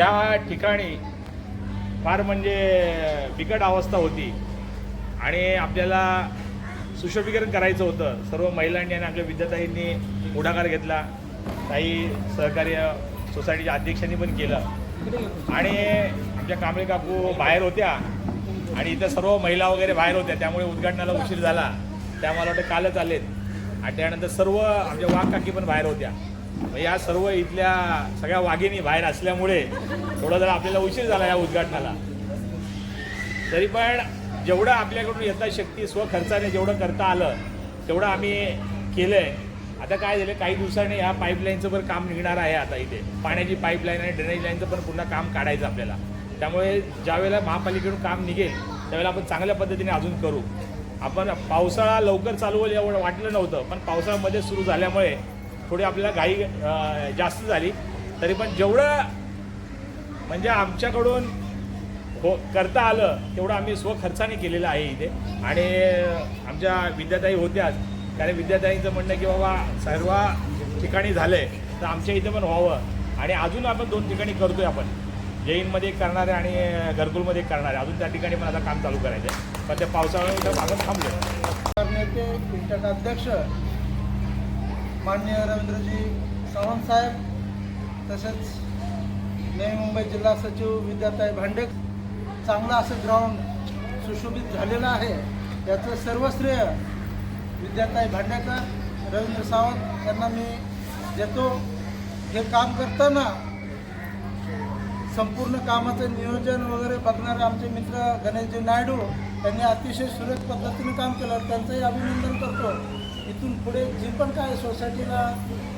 या ठिकाणी फार म्हणजे बिकट अवस्था होती. आणि आपल्याला सुशोभीकरण करायचं होतं. सर्व महिलांनी आणि आपल्या विद्यार्थ्यांनी पुढाकार घेतला. काही सहकार्य सोसायटीच्या अध्यक्षांनी पण केलं. आणि आमच्या कांबळे काकू बाहेर होत्या. आणि इथं सर्व महिला वगैरे बाहेर होत्या. त्यामुळे उद्घाटनाला उशीर झाला. त्या मला वाटतं कालच आलेत. आणि त्यानंतर सर्व आमच्या वाघ काकी पण बाहेर होत्या. या सर्व इथल्या सगळ्या वाघिणी बाहेर असल्यामुळे थोडा जरा आपल्याला उशीर झाला या उद्घाटनाला. तरी पण जेवढं आपल्याकडून यथाशक्ती स्वखर्चाने जेवढं करता आलं तेवढं आम्ही केलं आहे आता काय झालं काही दिवसांनी ह्या पाईपलाईनचं पण काम निघणार आहे आता इथे. पाण्याची पाईपलाईन आणि ड्रेनेज लाईनचं पण पुन्हा काम काढायचं आपल्याला. त्यामुळे ज्यावेळेला महापालिकेकडून काम निघेल त्यावेळेला आपण चांगल्या पद्धतीने अजून करू. आपण पावसाळा लवकर चालू होईल एवढं वाटलं नव्हतं पण पावसाळ्यामध्ये सुरू झाल्यामुळे थोडी आपल्याला घाई जास्त झाली. तरी पण जेवढं म्हणजे आमच्याकडून हो करता आलं तेवढं आम्ही स्वखर्चाने केलेलं आहे इथे. आणि आमच्या विद्याताई होत्याच. कारण विद्याताईंचं म्हणणं की बाबा सर्व ठिकाणी झालं आहे तर आमच्या इथे पण व्हावं. आणि अजून आपण दोन ठिकाणी करतोय आपण. जैनमध्ये एक करणार आहे आणि घरकुलमध्ये एक करणार. आहे अजून त्या ठिकाणी पण आता काम चालू करायचं आहे पण त्या पावसाळ्यामुळे इथं मागं थांबलो नेते इंटक अध्यक्ष माननीय रवींद्रजी सावंत साहेब तसेच नवी मुंबई जिल्हा सचिव विद्याताई भांडेक चांगलं असं ग्राउंड सुशोभित झालेलं आहे याचं सर्व श्रेय विद्याताई भांडेकर रवींद्र सावंत यांना मी देतो. हे काम करताना संपूर्ण कामाचं नियोजन वगैरे बघणारे आमचे मित्र गणेशजी नायडू त्यांनी अतिशय सुरेख पद्धतीने काम केलं त्यांचंही अभिनंदन करतो. इथून पुढे जी पण काय सोसायटीला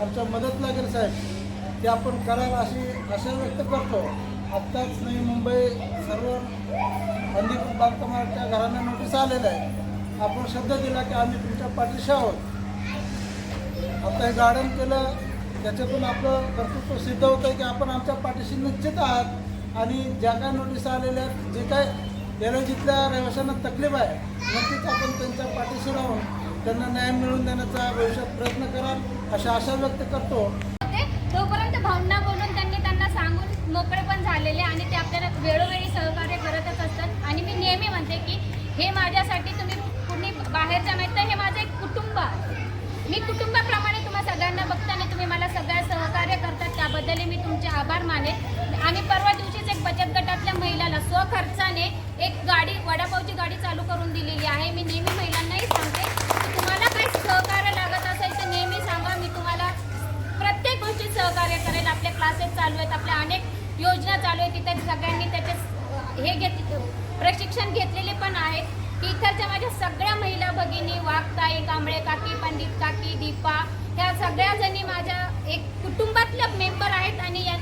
आमच्या मदत लागेल साहेब ते आपण करावं अशी आशा व्यक्त करतो. आत्ताच नवी मुंबई सर्व अधिकृत बांधकामाच्या घरांना नोटीस आलेलं आहे. आपण शब्द दिला की आम्ही तुमच्या पाठीशी आहोत. आता हे गार्डन केलं त्याच्यातून आपलं कर्तृत्व सिद्ध होतं की आपण आमच्या पाठीशी निश्चित आहात. आणि ज्या काय नोटीस आलेल्या आहेत जे काय एलर्जीतल्या रहिवाशांना तकलीफ आहे नक्कीच आपण त्यांच्या पाठीशी राहून त्यांना न्याय मिळवून देण्याचा भविष्यात प्रयत्न कराल अशा आशा व्यक्त करतो. तोपर्यंत भावना बोलून त्यांनी त्यांना सांगून मोकळे पण झालेले आणि ते आपल्याला वेळोवेळी सहकार्य करतच असतात. आणि मी नेहमी म्हणते की हे माझ्यासाठी तुम्ही कुणी बाहेरच्या माहीत तर हे माझं एक कुटुंब आहे. मी कुटुंबाप्रमाणे तुम्हा सगळ्यांना बघताना आणि तुम्ही मला सगळ्या सहकार्य करतात त्याबद्दल मी तुमचे आभार मानेन. आम्ही परवा दिवशीच एक बचत गटातल्या महिलाला स्वखर्चाने एक गाडी वडापावची गाडी क्लासेस चालू आहेत आपल्या अनेक योजना चालू आहेत. तिथे सगळ्यांनी त्याचे हे घेत प्रशिक्षण घेतलेले पण आहेत. इकडच्या माझ्या सगळ्या महिला भगिनी वाघताई कांबळे काकी पंडित काकी दीपा ह्या सगळ्या जणी माझ्या एक कुटुंबातल्या मेंबर आहेत आणि या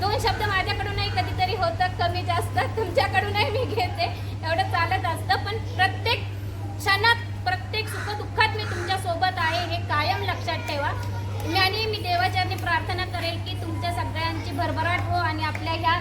दोन शब्द माझ्याकडूनही कधीतरी होतं कमी जास्त. तुमच्याकडूनही मी घेते. एवढं चालत असतं. पण प्रत्येक क्षणात प्रत्येक सुखदुःखात मी तुमच्यासोबत आहे. हे कायम लक्षात ठेवा. आणि मी देवाचरणी प्रार्थना करेल की तुमच्या सगळ्यांची भरभराट हो आणि आपल्या ह्या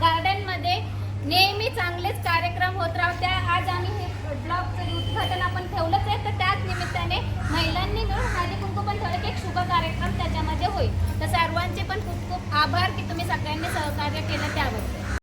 गार्डनमध्ये नेहमी चांगलेच कार्यक्रम होत राहू त्या आज आम्ही हे ब्लॉगचं उद्घाटन आपण ठेवलंच आहे. तर त्याच निमित्ताने महिलांनी मिळून हळदी कुंकू पण ठेवलं की एक शुभ कार्यक्रम त्याच्यामध्ये होईल. तर सर्वांचे पण खूप खूप आभार की तुम्ही सगळ्यांनी सहकार्य केलं त्याबद्दल.